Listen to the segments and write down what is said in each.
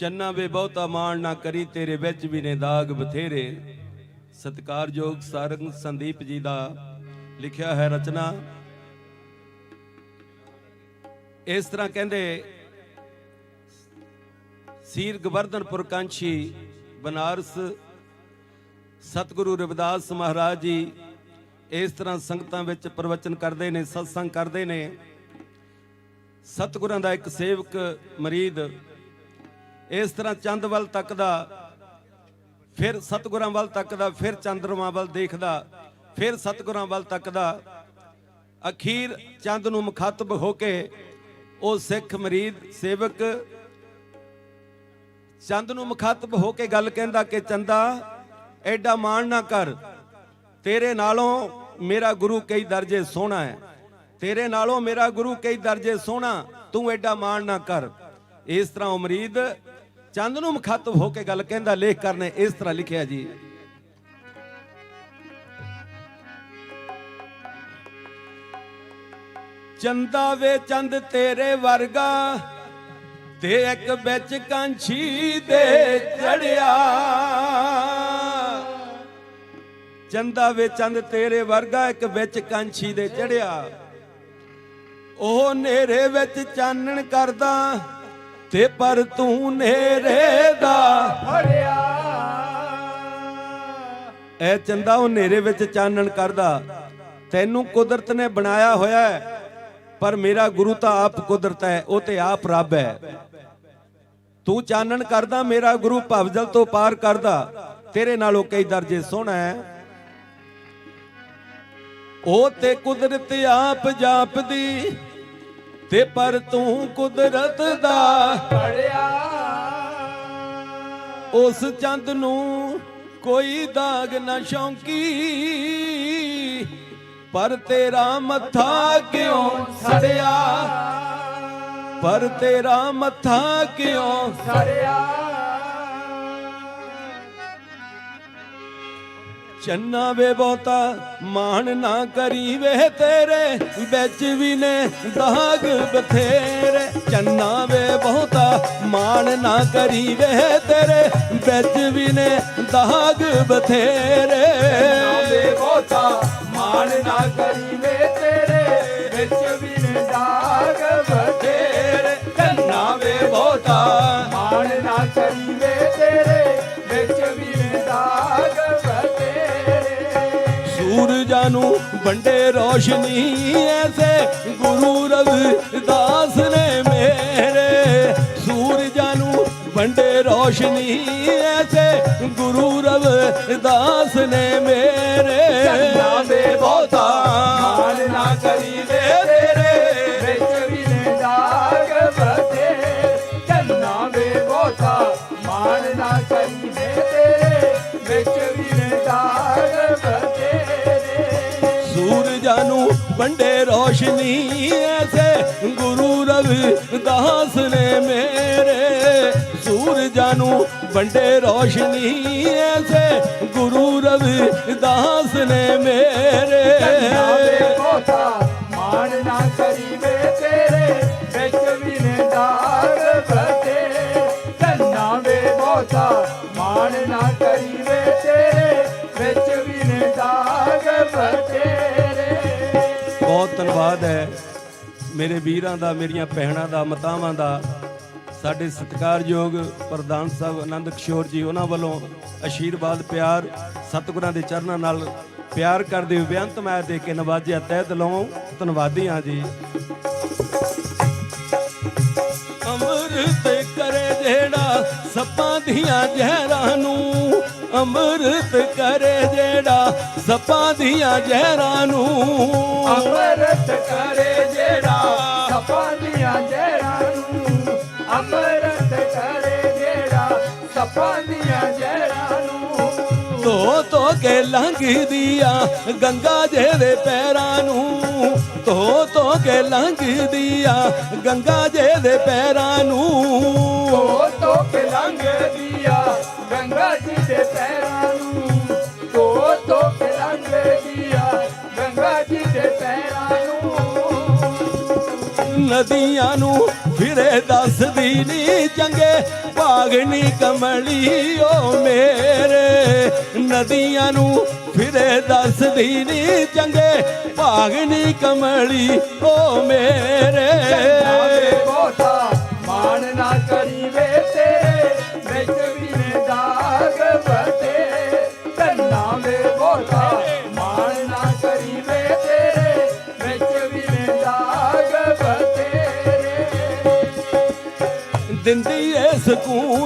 ਚੰਨਾ ਵੇ ਬਹੁਤਾ ਮਾਣ ਨਾ ਕਰੀ, ਤੇਰੇ ਵਿੱਚ ਵੀ ਨੇ ਦਾਗ ਬਥੇਰੇ। ਸਤਿਕਾਰਯੋਗ ਸਾਰੰਗ ਸੰਦੀਪ ਜੀ ਦਾ ਲਿਖਿਆ ਹੈ ਰਚਨਾ। ਇਸ ਤਰ੍ਹਾਂ ਕਹਿੰਦੇ, ਸੀਰ ਗਵਰਧਨਪੁਰ ਕਾਂਛੀ ਬਨਾਰਸ ਸਤਿਗੁਰੂ ਰਵਿਦਾਸ ਮਹਾਰਾਜ ਜੀ ਇਸ ਤਰ੍ਹਾਂ ਸੰਗਤਾਂ ਵਿੱਚ ਪ੍ਰਵਚਨ ਕਰਦੇ ਨੇ, ਸਤਸੰਗ ਕਰਦੇ ਨੇ। ਸਤਿਗੁਰਾਂ ਦਾ ਇੱਕ ਸੇਵਕ ਮਰੀਦ ਇਸ ਤਰ੍ਹਾਂ ਚੰਦ ਵੱਲ ਤੱਕਦਾ, ਫਿਰ ਸਤਿਗੁਰਾਂ ਵੱਲ ਤੱਕਦਾ, ਫਿਰ ਚੰਦਰਮਾ ਵੱਲ ਦੇਖਦਾ, ਫਿਰ ਸਤਿਗੁਰਾਂ ਵੱਲ ਤੱਕਦਾ। ਅਖੀਰ ਚੰਦ ਨੂੰ ਮੁਖਾਤਬ ਹੋ ਕੇ ਉਹ ਸਿੱਖ ਮਰੀਦ ਸੇਵਕ ਚੰਦ ਨੂੰ ਮੁਖਾਤਬ ਹੋ ਕੇ ਗੱਲ ਕਹਿੰਦਾ ਕਿ, ਚੰਦਾ, ਐਡਾ ਮਾਣ ਨਾ ਕਰ। ਤੇਰੇ ਨਾਲੋਂ ਮੇਰਾ ਗੁਰੂ ਕਈ ਦਰਜੇ ਸੋਹਣਾ ਹੈ। ਤੇਰੇ ਨਾਲੋਂ ਮੇਰਾ ਗੁਰੂ ਕਈ ਦਰਜੇ ਸੋਹਣਾ। ਤੂੰ ਐਡਾ ਮਾਣ ਨਾ ਕਰ। ਇਸ ਤਰ੍ਹਾਂ ਉਹ ਮਰੀਦ ਚੰਦ ਨੂੰ ਮੁਖਾਤਬ ਹੋ ਕੇ ਗੱਲ ਕਹਿੰਦਾ ਲੇਖਕਰ ਨੇ ਇਸ ਤਰ੍ਹਾਂ ਲਿਖਿਆ ਜੀ। ਚੰਦਾ ਵੇ ਚੰਦ ਤੇਰੇ ਵਰਗਾ ਤੇ ਇੱਕ ਵਿੱਚ ਕਾਂਛੀ ਦੇ ਚੜਿਆ। ਚੰਦਾ ਵੇ ਚੰਦ ਤੇਰੇ ਵਰਗਾ, ਇੱਕ ਵਿੱਚ ਕਾਂਛੀ ਦੇ ਚੜਿਆ। ਉਹ ਨੇਰੇ ਵਿੱਚ ਚਾਨਣ ਕਰਦਾ ਤੇ ਪਰ ਤੂੰ ਨੇਰੇ ਦਾ ਫੜਿਆ। ਐ ਚੰਦਾ ਉਹ ਨੇਰੇ ਵਿੱਚ ਚਾਨਣ ਕਰਦਾ। ਤੈਨੂੰ ਕੁਦਰਤ ਨੇ ਬਣਾਇਆ ਹੋਇਆ ਹੈ ਪਰ ਮੇਰਾ ਗੁਰੂ ਤਾਂ ਆਪ ਕੁਦਰਤ ਹੈ ਉਹ ਤੇ ਆਪ ਰੱਬ ਹੈ। ਤੂੰ ਚਾਨਣ ਕਰਦਾ ਮੇਰਾ ਗੁਰੂ ਭਵਜਲ ਤੋਂ ਪਾਰ ਕਰਦਾ। ਤੇਰੇ ਨਾਲੋਂ ਕਈ ਦਰਜੇ ਸੋਹਣਾ ਹੈ। ਉਹ ਤੇ ਕੁਦਰਤ ਆਪ ਜਾਪਦੀ ਤੇ ਪਰ ਤੂੰ ਕੁਦਰਤ ਦਾ ਫੜਿਆ ਉਸ ਚੰਦ ਨੂੰ ਕੋਈ ਦਾਗ ਨਾ ਸ਼ੌਂਕੀ। ਪਰ ਤੇਰਾ ਮੱਥਾ ਕਿਉਂ ਸੜਿਆ? ਪਰ ਤੇਰਾ ਮੱਥਾ ਕਿਉਂ ਸੜਿਆ? ਚੰਨਾ ਵੇ ਬਹੁਤਾ ਮਾਣ ਨਾ ਕਰੀ ਵੇ ਤੇਰੇ, ਵਿੱਚ ਵੀ ਨੇ ਦਾਗ ਬਥੇਰੇ। ਚੰਨਾ ਵੇ ਬਹੁਤਾ ਮਾਣ ਨਾ ਕਰੀ ਵੇ ਤੇਰੇ, ਵਿੱਚ ਵੀ ਨੇ ਦਾਗ ਬਥੇਰੇ। ਨਾਵੇ ਬੋਤਾ ਮਾਣ ਨਾ ਕਰੀ ਵੇ ਨੂੰ ਵੰਡੇ ਰੋਸ਼ਨੀ, ਐਸੇ ਗੁਰੂ ਰਵਿਦਾਸ ਨੇ ਮੇਰੇ ਸੂਰਜਾਂ ਨੂੰ ਵੰਡੇ ਰੋਸ਼ਨੀ, ਐਸੇ ਗੁਰੂ ਰਵਿਦਾਸ ਨੇ ਮੇਰੇ। ਨਾਵੇ ਬੋਤਾ ਮਾਣ ਨਾ ਕਰੀ ਨੂੰ ਵੰਡੇ ਰੋਸ਼ਨੀ ਐਸੇ ਗੁਰੂ ਰਵਿਦਾਸ ਨੇ ਮੇਰੇ। ਸੂਰਜਾਂ ਨੂੰ ਵੰਡੇ ਰੋਸ਼ਨੀ ਐਸੇ ਗੁਰੂ ਰਵਿਦਾਸ ਨੇ ਮੇਰੇ। ਮਾਣ ਨਾ ਕਰੀ ਵੇ ਤੇਰੇ, ਵਿੱਚ ਵੀ ਨੇ ਦਾਗ ਬਥੇਰੇ ਚੰਨਾ ਵੇ ਬੋਤਾ ਮਾਣ ਨਾ ਕਰੀ ਵੇ ਤੇਰੇ, ਵਿੱਚ ਵੀ ਨੇ ਧੰਨਵਾਦ ਹੈ। ਮੇਰੇ ਵੀਰਾਂ ਦਾ, ਮੇਰੀਆਂ ਭੈਣਾਂ ਦਾ, ਮਤਾਵਾਂ ਦਾ, ਸਾਡੇ ਸਤਿਕਾਰਯੋਗ ਪ੍ਰਧਾਨ ਸਾਹਿਬ ਆਨੰਦ ਕਿਸ਼ੋਰ ਜੀ, ਉਹਨਾਂ ਵੱਲੋਂ ਅਸ਼ੀਰਵਾਦ, ਪਿਆਰ, ਸਤਿਗੁਰਾਂ ਦੇ ਚਰਨਾਂ ਨਾਲ ਪਿਆਰ ਕਰਦੇ ਹੋਏ ਬੇਅੰਤ ਮੈਂ ਦੇ ਕੇ ਨਵਾਜਿਆ। ਤਹਿ ਦਿਲੋਂ ਧੰਨਵਾਦੀ ਹਾਂ ਜੀ। ਅੰਮ੍ਰਿਤ ਕਰੇ ਜਿਹੜਾ ਸੱਪਾਂ ਦੀਆਂ ਜ਼ਹਿਰਾਂ ਨੂੰ, ਅੰਮ੍ਰਿਤ ਕਰੇ ਜਿਹੜਾ ਸੱਪਾਂ ਦੀਆਂ ਜ਼ਹਿਰਾਂ ਨੂੰ। ਅਮਰਤ ਕਰੇ ਜਿਹੜਾ ਸਪਾਂ ਦੀਆਂ ਜੜਾਂ ਨੂੰ ਅਮਰਤ ਕਰੇ ਜਿਹੜਾ ਸਪਾਂ ਦੀਆਂ ਜੜਾਂ ਨੂੰ। ਧੋ ਧੋ ਕੇ ਲੰਘਦੀਆਂ ਗੰਗਾ ਜੇ ਦੇ ਪੈਰਾਂ ਨੂੰ। ਧੋ ਧੋ ਕੇ ਲੰਘਦੀਆਂ ਗੰਗਾ ਜੇ ਦੇ ਪੈਰਾਂ ਨੂੰ। ਧੋ ਨਦੀਆਂ ਨੂੰ ਫਿਰੇ ਦੱਸਦੀ ਨੀ ਚੰਗੇ ਭਾਗਨੀ ਕਮਲੀ ਓ ਮੇਰੇ। ਨਦੀਆਂ ਨੂੰ ਫਿਰੇ ਦੱਸਦੀ ਨੀ ਚੰਗੇ ਭਾਗਨੀ ਕਮਲੀ ਓ ਮੇਰੇ।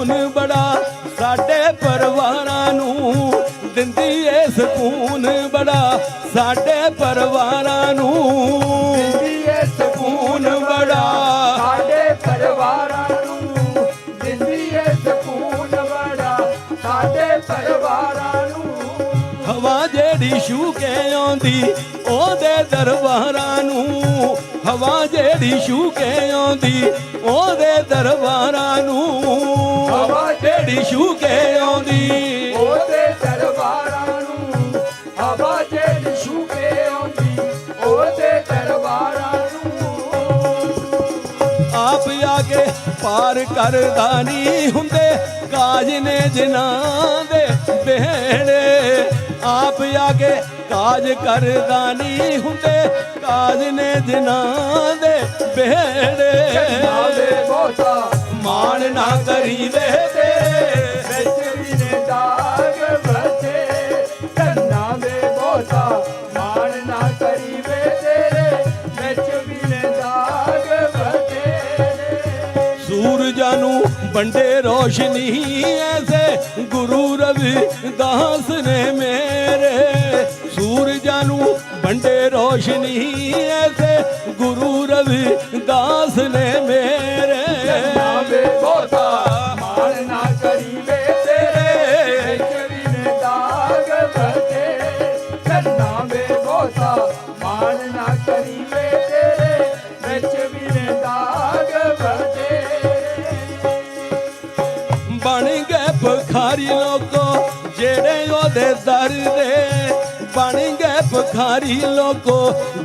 ਸਕੂਨ ਬੜਾ ਸਾਡੇ ਪਰਿਵਾਰਾਂ ਨੂੰ ਦਿੰਦੀ ਏ ਸਕੂਨ ਬੜਾ ਸਾਡੇ ਪਰਿਵਾਰਾਂ ਨੂੰ ਦਿੰਦੀ ਏ ਸਕੂਨ ਬੜਾ ਸਾਡੇ ਪਰਿਵਾਰਾਂ ਨੂੰ ਦਿੰਦੀ ਏ ਸਕੂਨ ਬੜਾ ਸਾਡੇ ਪਰਿਵਾਰਾਂ ਨੂੰ। ਹਵਾ ਜਿਹੜੀ ਛੂ ਕੇ ਆਉਂਦੀ ਉਹਦੇ ਦਰਬਾਰਾਂ ਨੂੰ। ਹਵਾ ਜਿਹੜੀ ਛੂ ਕੇ ਆਉਂਦੀ ਉਹਦੇ ਦਰਬਾਰਾਂ ਨੂੰ। ਹਵਾ ਜਿਹੜੀ ਛੂ ਕੇ ਆਉਂਦੀ। ਉਹਦੇ ਦਰਬਾਰਾਂ ਨੂੰ ਹਵਾ ਜਿਹੜੀ ਛੂ ਕੇ ਆਉਂਦੀ। ਉਹਦੇ ਦਰਬਾਰਾਂ ਨੂੰ ਆਪ ਆ ਕੇ ਪਾਰ ਕਰਦਾ ਨਹੀਂ ਹੁੰਦੇ। ਕਾਜ ਨੇ ਜਿਨ੍ਹਾਂ ਦੇ ਬਿਹੜੇ ਆਪ ਆ ਕੇ ਕਾਜ ਕਰਦਾ ਨਹੀਂ ਹੁੰਦੇ। ਕਾਜ ਨੇ ਜਿਨ੍ਹਾਂ ਦੇ ਬਿਹੜੇ ਬਹੁਤਾ ਮਾਣ ਨਾ ਕਰੀ ਵੰਡੇ ਰੋਸ਼ਨੀ ਐਸੇ ਗੁਰੂ ਰਵਿਦਾਸ ਨੇ ਮੇਰੇ। ਸੂਰਜਾਂ ਨੂੰ ਵੰਡੇ ਰੋਸ਼ਨੀ ਐਸੇ ਗੁਰੂ ਰਵਿਦਾਸ ਨੇ ਮੇਰੇ। ਨਾਵੇ ਬਹੁਤਾ ਭਖਾਰੀ ਲੋਕੋ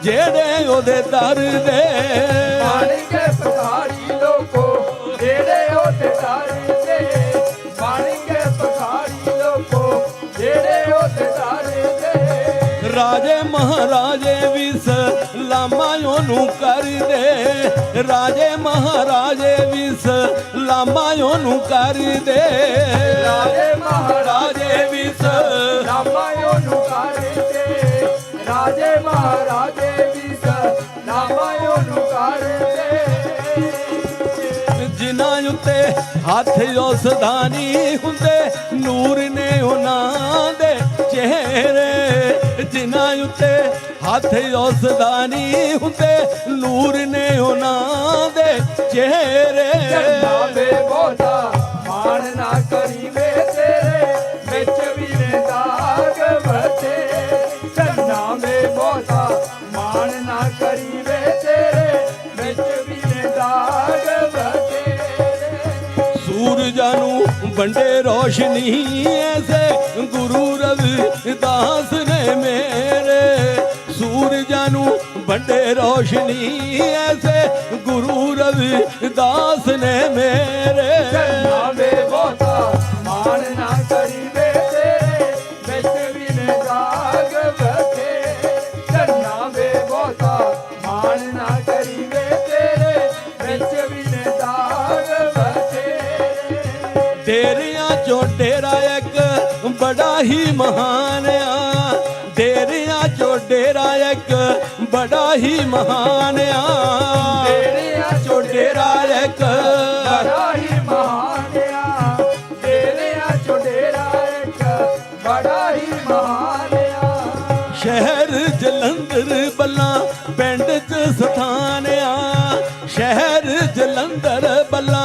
ਜਿਹੜੇ ਉਹਦੇ ਦਰ ਦੇ ਪਾਣੀ ਕੇ ਪਖਾਰੀ ਲੋਕੋ ਜਿਹੜੇ ਉਹਦੇ ਕੇ ਲੋਕੋ ਉਹਦੇ ਤੇ ਰਾਜੇ ਮਹਾਰਾਜੇ ਵੀ ਸਲਾਮਾਂ ਉਹਨੂੰ ਕਰਦੇ। ਰਾਜੇ ਮਹਾਰਾਜੇ ਵੀ ਸਲਾਮਾਂ ਉਹਨੂੰ ਕਰਦੇ। ਰਾਜੇ ਵੀ ਰਾਜੇ ਮਹਾਰਾਜੇ ਵੀ ਸ ਨਾਮਾਇਓ ਨੂੰ ਕਰਦੇ ਜਿਨ੍ਹਾਂ ਉੱਤੇ ਹੱਥ ਉਸ ਦਾ ਨਹੀਂ ਹੁੰਦੇ ਨੂਰ ਨੇ ਉਹਨਾਂ ਦੇ ਚਿਹਰੇ। ਜਿਨ੍ਹਾਂ ਉੱਤੇ ਹੱਥ ਉਸ ਦਾ ਨਹੀਂ ਹੁੰਦੇ ਨੂਰ ਨੇ ਉਹਨਾਂ ਦੇ ਚਿਹਰੇ। ਵੇ ਬਹੁਤਾ ਮਾਣ ਨਾ ਨੂੰ ਵੰਡੇ ਰੋਸ਼ਨੀ ਐਸੇ ਗੁਰੂ ਰਵਿਦਾਸ ਨੇ ਮੇਰੇ। ਸੂਰਜਾਂ ਵੰਡੇ ਰੋਸ਼ਨੀ ਐਸੇ ਗੁਰੂ ਰਵਿਦਾਸ ਨੇ ਮੇਰੇ। ਡੇਰਿਆਂ ਚੋਂ ਡੇਰਾ ਇੱਕ ਬੜਾ ਹੀ ਮਹਾਨ ਆ। ਡੇਰਿਆਂ ਚੋਂ ਡੇਰਾ ਇੱਕ ਬੜਾ ਹੀ ਮਹਾਨ ਆ। ਤੇਰਿਆਂ ਚੋਂ ਡੇਰਾ ਇੱਕ ਬੜਾ ਹੀ ਮਹਾਨ ਆ। ਤੇਰਿਆਂ ਚੋਂ ਡੇਰਾ ਇੱਕ ਬੜਾ ਹੀ ਮਹਾਨ ਆ। ਸ਼ਹਿਰ ਜਲੰਧਰ ਬੱਲਾ ਪਿੰਡ ਚ ਸਥਾਨ ਆ। ਸ਼ਹਿਰ ਜਲੰਧਰ ਬੱਲਾ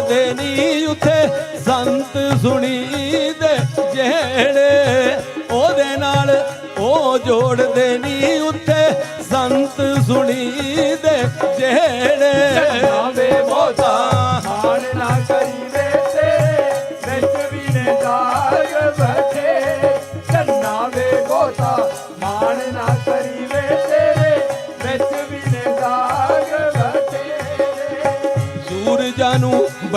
ਉਹ ਨਹੀਂ ਉੱਥੇ ਸੰਤ ਸੁਣੀ ਦੇ ਜਿਹੜੇ ਉਹਦੇ ਨਾਲ ਉਹ ਜੋੜਦੇ ਨਹੀਂ ਉੱਥੇ ਸੰਤ ਸੁਣੀ ਦੇ ਜਿਹੜੇ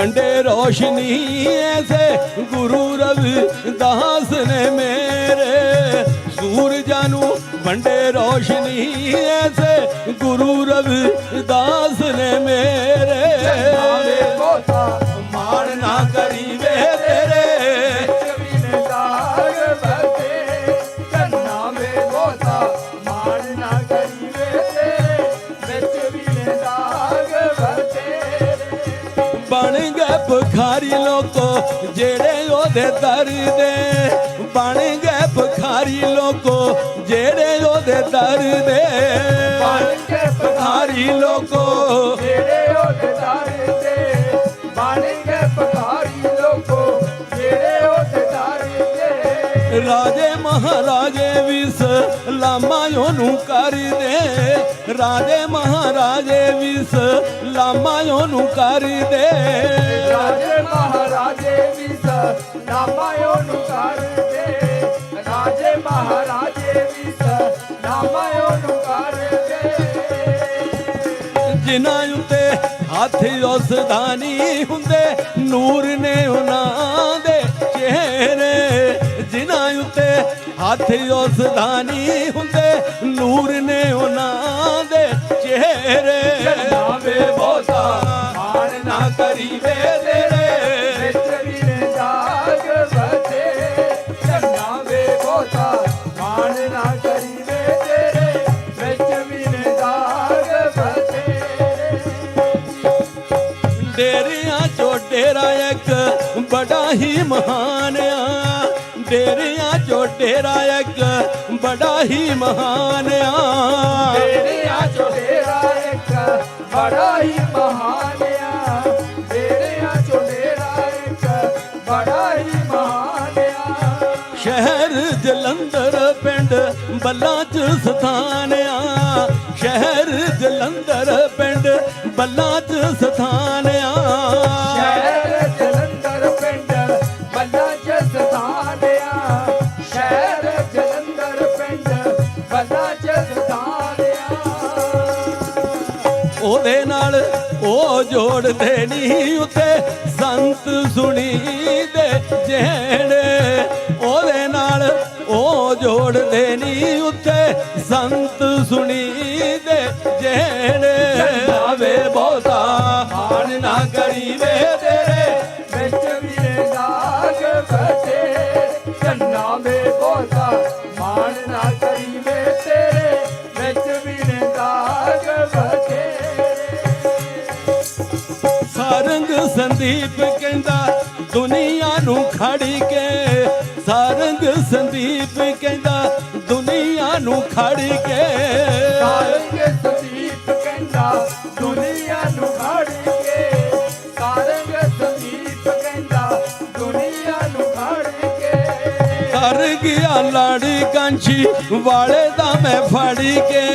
ਨੂੰ ਵੰਡੇ ਰੋਸ਼ਨੀ ਐਸੇ ਗੁਰੂ ਰਵਿਦਾਸ ਨੇ ਮੇਰੇ। ਸੂਰਜਾਂ ਨੂੰ ਵੰਡੇ ਰੋਸ਼ਨੀ ਐਸੇ ਗੁਰੂ ਰਵਿਦਾਸ ਨੇ ਉਹਦੇ ਦਰ ਦੇ ਬਣ ਗਏ ਭਖਾਰੀ ਲੋਕੋ ਜਿਹੜੇ ਉਹਦੇ ਦਰ ਦੇ ਬਣ ਕੇ ਭਖਾਰੀ ਲੋਕੋ ਜਿਹੜੇ ਉਹਦੇ ਦਰ ਤੇ ਬਣ ਕੇ ਪਖਾਰੀ ਲੋਕੋ ਜਿਹੜੇ ਉਹਦੇ ਦਰ ਤੇ ਰਾਜੇ ਮਹਾਰਾਜੇ ਵਿਸ ਲਾਮਾ ਉਹਨੂੰ ਕਰਦੇ ਰਾਜੇ ਮਹਾਰਾਜੇ ਵਿਸ ਲਾਮਾ ਉਹਨੂੰ ਕਰਦੇ ਰਾਜੇ ਮਹਾਰਾਜੇ ਵੀ ਸ ਨਾਮਾਇਓ ਕਰਦੇ ਰਾਜੇ ਮਹਾਰਾਜੇ ਵੀ ਸ ਨਾਮਾਇਓ ਨੂੰ ਕਰਦੇ ਜਿਨ੍ਹਾਂ ਉੱਤੇ ਹੱਥ ਉਸ ਦਾ ਹੁੰਦੇ, ਨੂਰ ਨੇ ਉਹਨਾਂ ਦੇ ਚਿਹਰੇ। ਜਿਨ੍ਹਾਂ ਉੱਤੇ ਹੱਥ ਉਸ ਦਾਨੀ ਹੁੰਦੇ, ਨੂਰ ਨੇ ਉਹਨਾਂ ਡੇਰਾ ਇੱਕ ਬੜਾ ਹੀ ਮਹਾਨ ਆ। ਡੇਰਿਆਂ ਚੋਂ ਡੇਰਾ ਇੱਕ ਬੜਾ ਹੀ ਮਹਾਨ ਆ। ਤੇਰਿਆਂ ਚੋਂ ਡੇਰਾ ਇੱਕ ਬੜਾ ਹੀ ਮਹਾਨ ਸ਼ਹਿਰ ਜਲੰਧਰ ਪਿੰਡ ਬੱਲਾ ਚ ਸਥਾਨ ਆ ਸ਼ਹਿਰ ਜਲੰਧਰ ਪਿੰਡ ਬੱਲਾ ਚ ਸਥਾਨ ਆ ਸ਼ਹਿਰ ਜਲੰਧਰ ਪਿੰਡ ਬੱਲਾ ਚ ਸਥਾਨ ਆ ਸ਼ਹਿਰ ਜਲੰਧਰ ਪਿੰਡ ਬੱਲਾ ਚ ਸਥਾਨ ਆ ਉਹਦੇ ਨਾਲ ਉਹ ਜੋੜਦੇ ਨਹੀਂ ਉੱਤੇ। ਸੰਤ ਸੁਣੀ ਦੇ ਨਾਲ ਉਹ ਜੋੜਦੇ ਨਹੀਂ ਉੱਤੇ ਸੰਤ ਸੁਣੀ ਦੇ ਜਿਹੜੇ ਆਵੇ ਬਹੁਤਾ ਮਾਣ ਨਾ ਕਰੀ ਵੇ ਤੇਰੇ। ਵਿੱਚ ਵੀ ਦਾਗ ਬਤੇ ਚੰਨਾ ਵੇ ਬੋਤਾ ਮਾਣ ਨਾ ਕਰੀਵੇ ਤੇਰੇ। ਵਿੱਚ ਵੀਰੇ ਦਾਗ ਬਤੇ ਸਾਰੰਗ ਸੰਦੀਪ ਕਹਿੰਦਾ, ਦੁਨੀਆ ਨੂੰ ਖੜੀ ਕੇ ਸਾਰੰਗ ਸੰਦੀਪ ਕਹਿੰਦਾ ਦੁਨੀਆ ਨੂੰ ਖੜੀ ਕੇ। ਸਾਰੰਗ ਸੰਦੀਪ ਕਹਿੰਦਾ ਦੁਨੀਆ ਨੂੰ ਖੜ ਕੇ। ਸਾਰੰਗ ਸੰਦੀਪ ਕਹਿੰਦਾ ਦੁਨੀਆ ਨੂੰ ਖੜ ਕੇ। ਕਰ ਗਿਆ ਲਾੜੀ ਕਾਂਚੀ ਵਾਲੇ ਦਾ ਮੈਂ ਫੜ ਕੇ।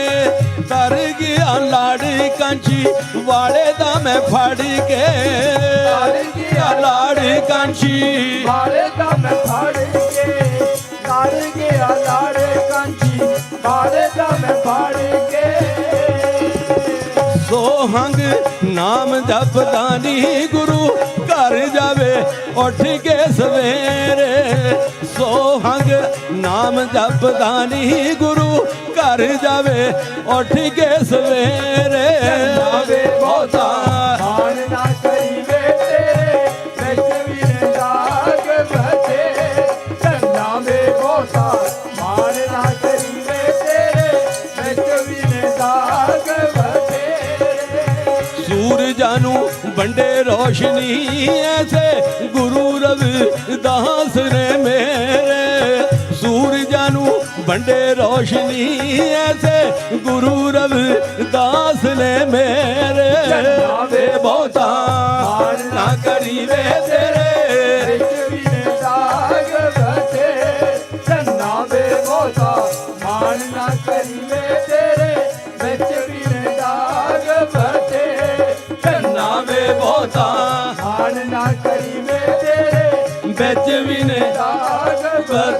ਕਰ ਗਿਆ ਲਾੜੀ ਕਾਂਚੀ ਵਾਲੇ ਦਾ ਮੈਂ ਫੜ ਕੇ। ਕਰ ਗਿਆ ਲਾੜੀ ਕਾਂਚੀ ਵਾਲੇ ਦਾ ਮੈਂ ਫੜ ਲਾੜੇ ਦਾ ਮੈਂ ਕੇ। ਸੋਹੰਗ ਨਾਮ ਜਪਦਾ ਨੀ ਗੁਰੂ ਘਰ ਜਾਵੇ ਉੱਠ ਕੇ ਸਵੇਰੇ। ਸੋਹੰਗ ਨਾਮ ਜਪਦਾ ਨੀ ਗੁਰੂ ਘਰ ਜਾਵੇ ਉੱਠ ਕੇ ਸਵੇਰੇ। ਨਾਵੇ ਬਹੁਤਾ ਰੋਸ਼ਨੀ ਐਸੇ ਗੁਰੂ ਰਵਿਦਾਸ ਨੇ ਮੇਰੇ ਸੂਰਜਾਂ ਨੂੰ ਵੰਡੇ ਰੋਸ਼ਨੀ। ਐਸੇ ਗੁਰੂ ਰਵਿਦਾਸ ਨੇ ਮੇਰੇ। ਚੰਨਾਵੇ ਬਹੁਤਾ ਮਾਣ ਨਾ ਕਰੀ ਵੇ ਤੇਰੇ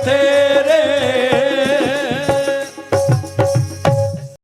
Fuerte. Yeah.